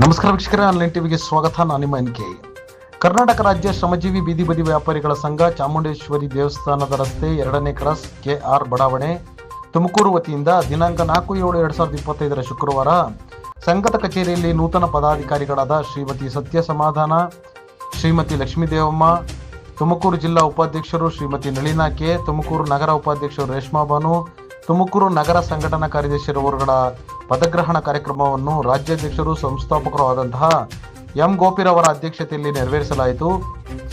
ನಮಸ್ಕಾರ ವೀಕ್ಷಕರೇ, ಆನ್ಲೈನ್ ಟಿವಿಗೆ ಸ್ವಾಗತ. ನಾನು ನಿಮ್ಮ ಎನ್. ಕೆ. ಕರ್ನಾಟಕ ರಾಜ್ಯ ಶ್ರಮಜೀವಿ ಬೀದಿ ಬದಿ ವ್ಯಾಪಾರಿಗಳ ಸಂಘ ಚಾಮುಂಡೇಶ್ವರಿ ದೇವಸ್ಥಾನದ ರಸ್ತೆ ಎರಡನೇ ಕ್ರಾಸ್ ಕೆ ಆರ್ ಬಡಾವಣೆ ತುಮಕೂರು ವತಿಯಿಂದ ದಿನಾಂಕ ನಾಲ್ಕು ಏಳು ಎರಡು ಸಾವಿರದ ಇಪ್ಪತ್ತೈದರ ಶುಕ್ರವಾರ ಸಂಘದ ಕಚೇರಿಯಲ್ಲಿ ನೂತನ ಪದಾಧಿಕಾರಿಗಳಾದ ಶ್ರೀಮತಿ ಸತ್ಯ ಸಮಾಧಾನ, ಶ್ರೀಮತಿ ಲಕ್ಷ್ಮೀ ದೇವಮ್ಮ, ತುಮಕೂರು ಜಿಲ್ಲಾ ಉಪಾಧ್ಯಕ್ಷರು ಶ್ರೀಮತಿ ನಳಿನಾ ಕೆ, ತುಮಕೂರು ನಗರ ಉಪಾಧ್ಯಕ್ಷರು ರೇಷ್ಮಾ ಬಾನು ತುಮಕೂರು ನಗರ ಸಂಘಟನಾ ಕಾರ್ಯದರ್ಶಿರವರುಗಳ ಪದಗ್ರಹಣ ಕಾರ್ಯಕ್ರಮವನ್ನು ರಾಜ್ಯಾಧ್ಯಕ್ಷರು, ಸಂಸ್ಥಾಪಕರು ಆದಂತಹ ಎಂ ಗೋಪಿರವರ ಅಧ್ಯಕ್ಷತೆಯಲ್ಲಿ ನೆರವೇರಿಸಲಾಯಿತು.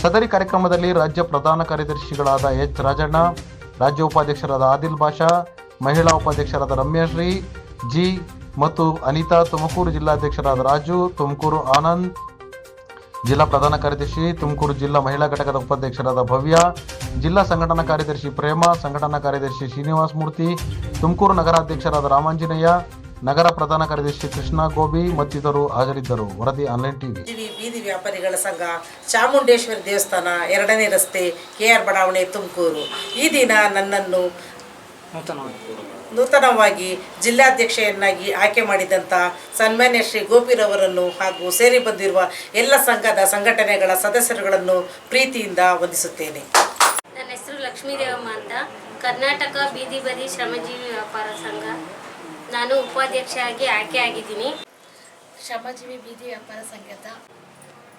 ಸದರಿ ಕಾರ್ಯಕ್ರಮದಲ್ಲಿ ರಾಜ್ಯ ಪ್ರಧಾನ ಕಾರ್ಯದರ್ಶಿಗಳಾದ ಎಚ್ ರಾಜಣ್ಣ, ರಾಜ್ಯ ಉಪಾಧ್ಯಕ್ಷರಾದ ಆದಿಲ್ ಬಾಷಾ, ಮಹಿಳಾ ಉಪಾಧ್ಯಕ್ಷರಾದ ರಮ್ಯಶ್ರೀ, ಜಿ ಮತ್ತು ಅನಿತಾ ತುಮಕೂರು ಜಿಲ್ಲಾಧ್ಯಕ್ಷರಾದ ರಾಜು, ತುಮಕೂರು ಆನಂದ್, ಜಿಲ್ಲಾ ಪ್ರಧಾನ ಕಾರ್ಯದರ್ಶಿ, ತುಮಕೂರು ಜಿಲ್ಲಾ ಮಹಿಳಾ ಘಟಕದ ಉಪಾಧ್ಯಕ್ಷರಾದ ಭವ್ಯ, ಜಿಲ್ಲಾ ಸಂಘಟನಾ ಕಾರ್ಯದರ್ಶಿ ಪ್ರೇಮ, ಸಂಘಟನಾ ಕಾರ್ಯದರ್ಶಿ ಶ್ರೀನಿವಾಸ ಮೂರ್ತಿ, ತುಮಕೂರು ನಗರಾಧ್ಯಕ್ಷರಾದ ರಾಮಾಂಜನೇಯ ನಗರ ಪ್ರಧಾನ ಕಾರ್ಯದರ್ಶಿ ಕೃಷ್ಣ ಗೋಬಿ ಮತ್ತಿತರರು ಹಾಜರಿದ್ದರು. ವರದಿ ಆನ್ಲೈನ್ ಟಿವಿ. ಬೀದಿ ಬೀದಿ ವ್ಯಾಪಾರಿಗಳ ಸಂಘ ಚಾಮುಂಡೇಶ್ವರಿ ದೇವಸ್ಥಾನ ಎರಡನೇ ರಸ್ತೆ ಕೆ ಆರ್ ಬಡಾವಣೆ ತುಮಕೂರು. ಈ ದಿನ ನನ್ನನ್ನು ನೂತನವಾಗಿ. ಜಿಲ್ಲಾಧ್ಯಕ್ಷೆಯನ್ನಾಗಿ ಆಯ್ಕೆ ಮಾಡಿದಂಥ ಸನ್ಮಾನ್ಯ ಶ್ರೀ ಗೋಪಿರವರನ್ನು ಹಾಗೂ ಸೇರಿ ಬಂದಿರುವ ಎಲ್ಲ ಸಂಘದ ಸಂಘಟನೆಗಳ ಸದಸ್ಯರುಗಳನ್ನು ಪ್ರೀತಿಯಿಂದ ವಂದಿಸುತ್ತೇನೆ. ನನ್ನ ಹೆಸರು ಲಕ್ಷ್ಮೀದೇವಮ್ಮ ಅಂತ. ಕರ್ನಾಟಕ ಬೀದಿ ಬದಿ ಶ್ರಮಜೀವಿ ವ್ಯಾಪಾರ ಸಂಘ. ನಾನು ಉಪಾಧ್ಯಕ್ಷರಾಗಿ ಆಯ್ಕೆ ಆಗಿದ್ದೀನಿ. ಶ್ರಮಜೀವಿ ಬೀದಿ ವ್ಯಾಪಾರ ಸಂಘದ.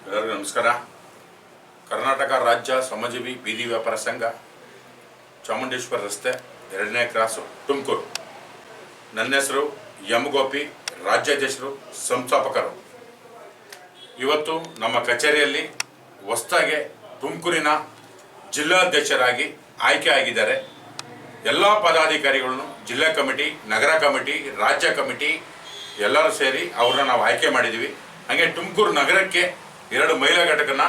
ಎಲ್ಲರಿಗೂ ನಮಸ್ಕಾರ. ಕರ್ನಾಟಕ ರಾಜ್ಯ ಶ್ರಮಜೀವಿ ಬೀದಿ ವ್ಯಾಪಾರ ಸಂಘ, ಚಾಮುಂಡೇಶ್ವರ ರಸ್ತೆ, ಎರಡನೇ ಕ್ರಾಸು ತುಮಕೂರು. ನನ್ನ ಹೆಸರು ಗೋಪಿ, ರಾಜ್ಯಾಧ್ಯಕ್ಷರು, ಸಂಸ್ಥಾಪಕರು. ಇವತ್ತು ನಮ್ಮ ಕಚೇರಿಯಲ್ಲಿ ಹೊಸದಾಗೆ ತುಮಕೂರಿನ ಜಿಲ್ಲಾಧ್ಯಕ್ಷರಾಗಿ ಆಯ್ಕೆ ಆಗಿದ್ದಾರೆ. ಎಲ್ಲ ಪದಾಧಿಕಾರಿಗಳನ್ನು ಜಿಲ್ಲಾ ಕಮಿಟಿ, ನಗರ ಕಮಿಟಿ, ರಾಜ್ಯ ಕಮಿಟಿ ಎಲ್ಲರೂ ಸೇರಿ ಅವ್ರನ್ನ ನಾವು ಆಯ್ಕೆ ಮಾಡಿದ್ದೀವಿ ಹಾಗೆ ತುಮಕೂರು ನಗರಕ್ಕೆ ಎರಡು ಮಹಿಳಾ ಘಟಕನ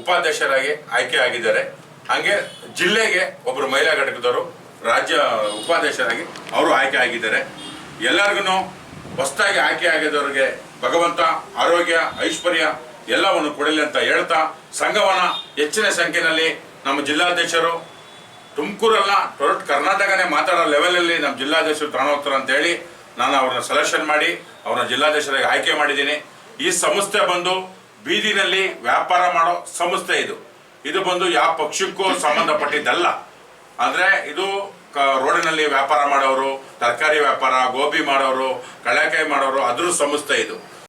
ಉಪಾಧ್ಯಕ್ಷರಾಗಿ ಆಯ್ಕೆ ಆಗಿದ್ದಾರೆ. ಹಾಗೆ ಜಿಲ್ಲೆಗೆ ಒಬ್ಬರು ಮಹಿಳಾ ಘಟಕದವರು ರಾಜ್ಯ ಉಪಾಧ್ಯಕ್ಷರಾಗಿ ಅವರು ಆಯ್ಕೆ ಆಗಿದ್ದಾರೆ. ಎಲ್ಲರಿಗೂ ಹೊಸದಾಗಿ ಆಯ್ಕೆ ಆಗಿದವರಿಗೆ ಭಗವಂತ, ಆರೋಗ್ಯ, ಐಶ್ವರ್ಯ ಎಲ್ಲವನ್ನು ಕೊಡಲಿ ಅಂತ ಹೇಳ್ತಾ ಸಂಘವನ್ನ ಹೆಚ್ಚಿನ ಸಂಖ್ಯೆಯಲ್ಲಿ ನಮ್ಮ ಜಿಲ್ಲಾಧ್ಯಕ್ಷರು ತುಮಕೂರಲ್ಲ ಟೊರಟ್ ಕರ್ನಾಟಕನೇ ಮಾತಾಡೋ ಲೆವೆಲಲ್ಲಿ ನಮ್ಮ ಜಿಲ್ಲಾಧ್ಯಕ್ಷರು ಅಂತ ಹೇಳಿ ನಾನು ಅವ್ರನ್ನ ಸೆಲೆಕ್ಷನ್ ಮಾಡಿ, ಅವ್ರನ್ನ ಜಿಲ್ಲಾಧ್ಯಕ್ಷರಾಗಿ ಆಯ್ಕೆ ಮಾಡಿದ್ದೀನಿ. ಈ ಸಂಸ್ಥೆ ಬಂದು ಬೀದಿನಲ್ಲಿ ವ್ಯಾಪಾರ ಮಾಡೋ ಸಂಸ್ಥೆ ಇದು. ಇದು ಬಂದು ಯಾವ ಪಕ್ಷಕ್ಕೂ ಸಂಬಂಧಪಟ್ಟಿದ್ದಲ್ಲ. ಆದ್ರೆ ಇದು ಕ- ರೋಡಿನಲ್ಲಿ ವ್ಯಾಪಾರ ಮಾಡೋರು, ತರಕಾರಿ ವ್ಯಾಪಾರ, ಗೋಬಿ ಮಾಡೋರು ಕಳೆಕಾಯಿ ಮಾಡೋರು ಅದ್ರ ಸಂಸ್ಥೆ ಇದು.